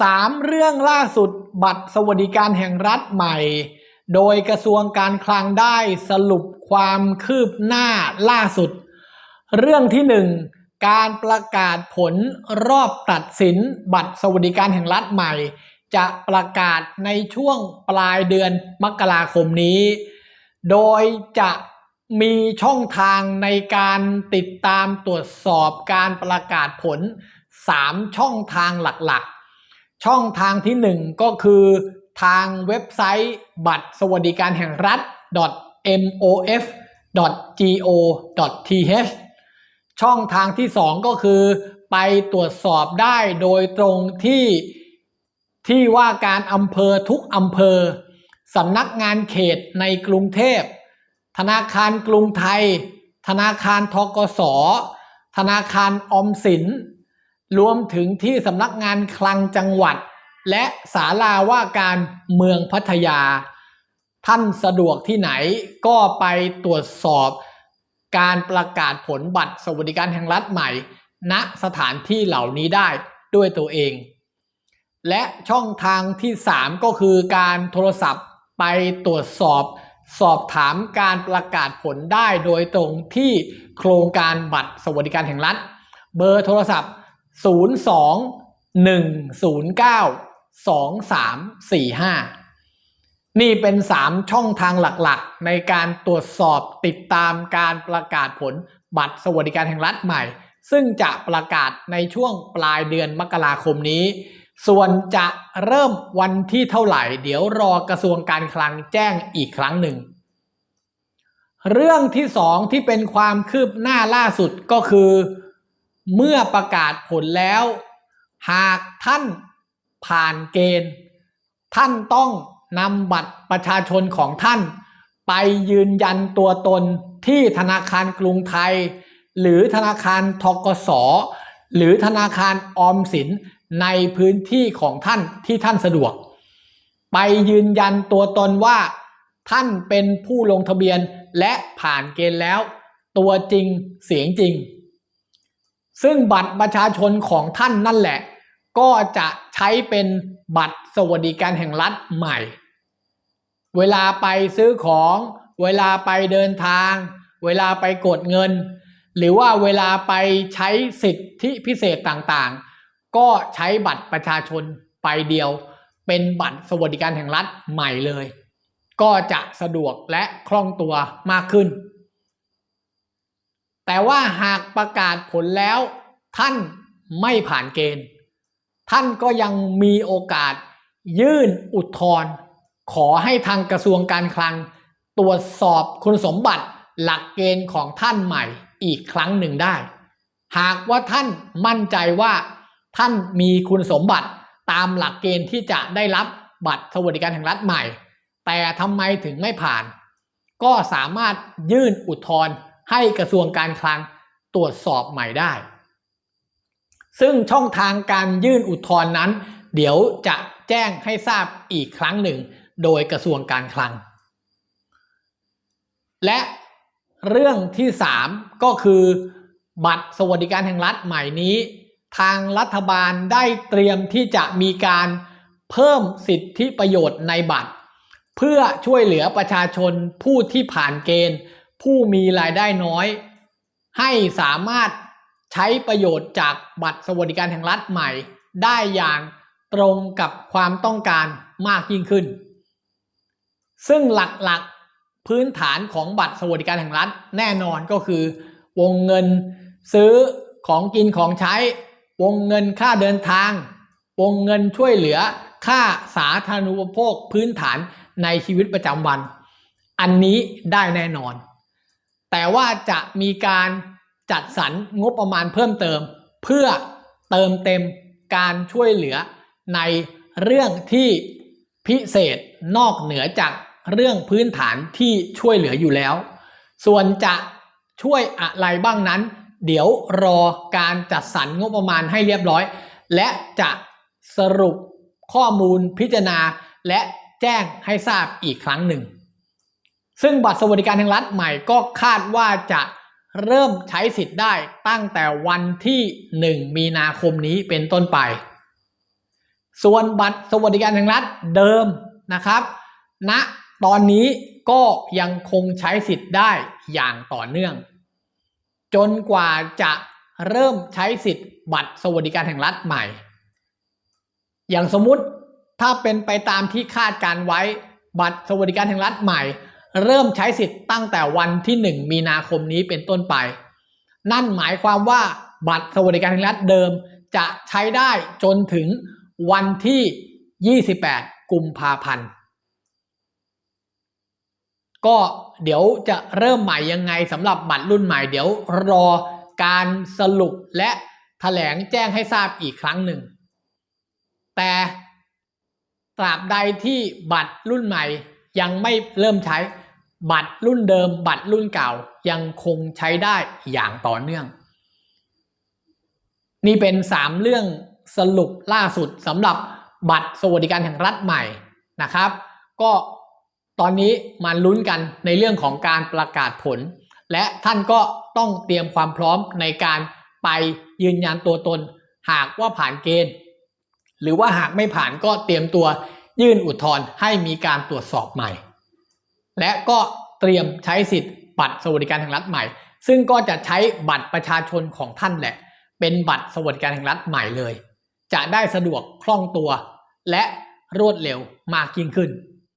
สามเรื่องล่าสุดบัตรสวัสดิการแห่งรัฐใหม่ โดยกระทรวงการคลังได้สรุปความคืบหน้าล่าสุด เรื่องที่หนึ่งการประกาศผลรอบตัดสินบัตรสวัสดิการแห่งรัฐใหม่ จะประกาศในช่วงปลายเดือนมกราคมนี้ โดยจะมีช่องทางในการติดตามตรวจสอบการประกาศผล 3 ช่องทางหลักๆ ช่องทางที่ 1 ก็คือทางเว็บไซต์บัตรสวัสดิการแห่งรัฐ mof.go.th ช่องทางที่ 2 ก็คือ ไปตรวจสอบได้โดยตรงที่ที่ว่าการอำเภอทุกอำเภอสำนักงานเขตในกรุงเทพ ธนาคารกรุงไทย ธนาคารทกส ธนาคารออมสิน รวมถึงที่สำนักงานคลังจังหวัด และศาลาว่าการเมืองพัทยา ท่านสะดวกที่ไหนก็ไปตรวจสอบการประกาศผลบัตรสวัสดิการแห่งรัฐใหม่ ณสถานที่เหล่านี้ได้ด้วยตัวเอง และช่องทางที่ 3 ก็คือการโทรศัพท์ไปตรวจสอบ สอบถามการประกาศผลได้โดยตรงที่โครงการบัตรสวัสดิการแห่งรัฐ เบอร์โทรศัพท์ 02-109-2345นี่เป็น3ช่องทางหลักๆ ในการตรวจสอบติดตามการประกาศผลบัตรสวัสดิการแห่งรัฐใหม่ ซึ่งจะประกาศในช่วงปลายเดือนมกราคมนี้ ส่วนจะเริ่มวันที่เท่าไหร่ เดี๋ยวรอกระทรวงการคลังแจ้งอีกครั้งหนึ่ง เรื่องที่สองที่เป็นความคืบหน้าล่าสุดก็คือ เมื่อประกาศผลแล้ว หากท่านผ่านเกณฑ์ ท่านต้องนำบัตรประชาชนของท่าน ไปยืนยันตัวตนที่ธนาคารกรุงไทย หรือธนาคารทกสหรือธนาคารออมสินในพื้นที่ของท่านที่ท่านสะดวก ไปยืนยันตัวตนว่า ท่านเป็นผู้ลงทะเบียนและผ่านเกณฑ์แล้ว ตัวจริงเสียงจริง ซึ่งบัตรประชาชนของท่านนั่นแหละ ก็จะใช้เป็นบัตรสวัสดิการแห่งรัฐใหม่ เวลาไปซื้อของ เวลาไปเดินทาง เวลาไปกดเงิน หรือว่าเวลาไปใช้สิทธิพิเศษต่างๆ ก็ใช้บัตรประชาชนไปเดียว เป็นบัตรสวัสดิการแห่งรัฐใหม่เลย ก็จะสะดวกและคล่องตัวมากขึ้น แต่ว่าหากประกาศผลแล้วท่านไม่ผ่านเกณฑ์ ท่านก็ยังมีโอกาสยื่นอุทธรณ์ขอให้ทางกระทรวงการคลัง ตรวจสอบคุณสมบัติหลักเกณฑ์ของท่านใหม่อีกครั้งหนึ่งได้ หากว่าท่านมั่นใจว่าท่านมีคุณสมบัติตามหลักเกณฑ์ที่จะได้รับบัตรสวัสดิการแห่งรัฐใหม่ แต่ทำไมถึงไม่ผ่าน ก็สามารถยื่นอุทธรณ์ ให้กระทรวงการคลังตรวจสอบใหม่ได้ ซึ่งช่องทางการยื่นอุทธรณ์นั้น เดี๋ยวจะแจ้งให้ทราบอีกครั้งหนึ่ง โดยกระทรวงการคลัง และเรื่องที่ 3 ก็คือบัตรสวัสดิการแห่งรัฐใหม่นี้ ทางรัฐบาลได้เตรียมที่จะมีการเพิ่มสิทธิประโยชน์ในบัตร เพื่อช่วยเหลือประชาชนผู้ที่ผ่านเกณฑ์ ผู้มีรายได้น้อย ให้สามารถใช้ประโยชน์จากบัตรสวัสดิการแห่งรัฐใหม่ ได้อย่างตรงกับความต้องการมากยิ่งขึ้น ซึ่งหลักๆพื้นฐานของบัตรสวัสดิการแห่งรัฐแน่นอนก็คือ วงเงินซื้อของกินของใช้ วงเงินค่าเดินทาง วงเงินช่วยเหลือค่าสาธารณูปโภคพื้นฐานในชีวิตประจำวัน อันนี้ได้แน่นอน แต่ว่าจะมีการจัดสรรงบประมาณเพิ่มเติม เพื่อเติมเต็มการช่วยเหลือในเรื่องที่พิเศษนอกเหนือจากเรื่องพื้นฐานที่ช่วยเหลืออยู่แล้ว ส่วนจะช่วยอะไรบ้างนั้น เดี๋ยวรอการจัดสรรงบประมาณให้เรียบร้อย และจะสรุปข้อมูลพิจารณาและแจ้งให้ทราบอีกครั้งหนึ่ง ซึ่งบัตรสวัสดิการแห่งรัฐใหม่ก็คาดว่าจะเริ่มใช้สิทธิ์ได้ตั้งแต่วันที่ 1 มีนาคมนี้เป็นต้นไป ส่วนบัตรสวัสดิการแห่งรัฐเดิมนะครับณตอนนี้ก็ยังคงใช้สิทธิ์ได้อย่างต่อเนื่อง จนกว่าจะเริ่มใช้สิทธิ์บัตรสวัสดิการแห่งรัฐใหม่ อย่างสมมุติถ้าเป็นไปตามที่คาดการไว้บัตรสวัสดิการแห่งรัฐใหม่ เริ่มใช้สิทธิ์ตั้งแต่วันที่ 1 มีนาคมนี้เป็นต้นไป นั่นหมายความว่าบัตรสวัสดิการแห่งรัฐเดิมจะใช้ได้จนถึงวันที่ 28 กุมภาพันธ์ ก็เดี๋ยวจะเริ่มใหม่ยังไงสำหรับบัตรรุ่นใหม่ เดี๋ยวรอการสรุปและแถลงแจ้งให้ทราบอีกครั้งหนึ่ง แต่ตราบใดที่บัตรรุ่นใหม่ยังไม่เริ่มใช้ บัตรรุ่นเดิม บัตรรุ่นเก่ายังคงใช้ได้อย่างต่อเนื่อง นี่เป็น 3 เรื่องสรุปล่าสุดสำหรับบัตรสวัสดิการแห่งรัฐใหม่นะครับ ก็ตอนนี้มาลุ้นกันในเรื่องของการประกาศผล และท่านก็ต้องเตรียมความพร้อมในการไปยืนยันตัวตน หากว่าผ่านเกณฑ์ หรือว่าหากไม่ผ่านก็เตรียมตัวยื่นอุทธรณ์ให้มีการตรวจสอบใหม่ และก็เตรียมใช้สิทธิ์บัตรสวัสดิการแห่งรัฐใหม่ ซึ่งก็จะใช้บัตรประชาชนของท่านแหละ เป็นบัตรสวัสดิการแห่งรัฐใหม่เลย จะได้สะดวกคล่องตัว และรวดเร็วมากยิ่งขึ้น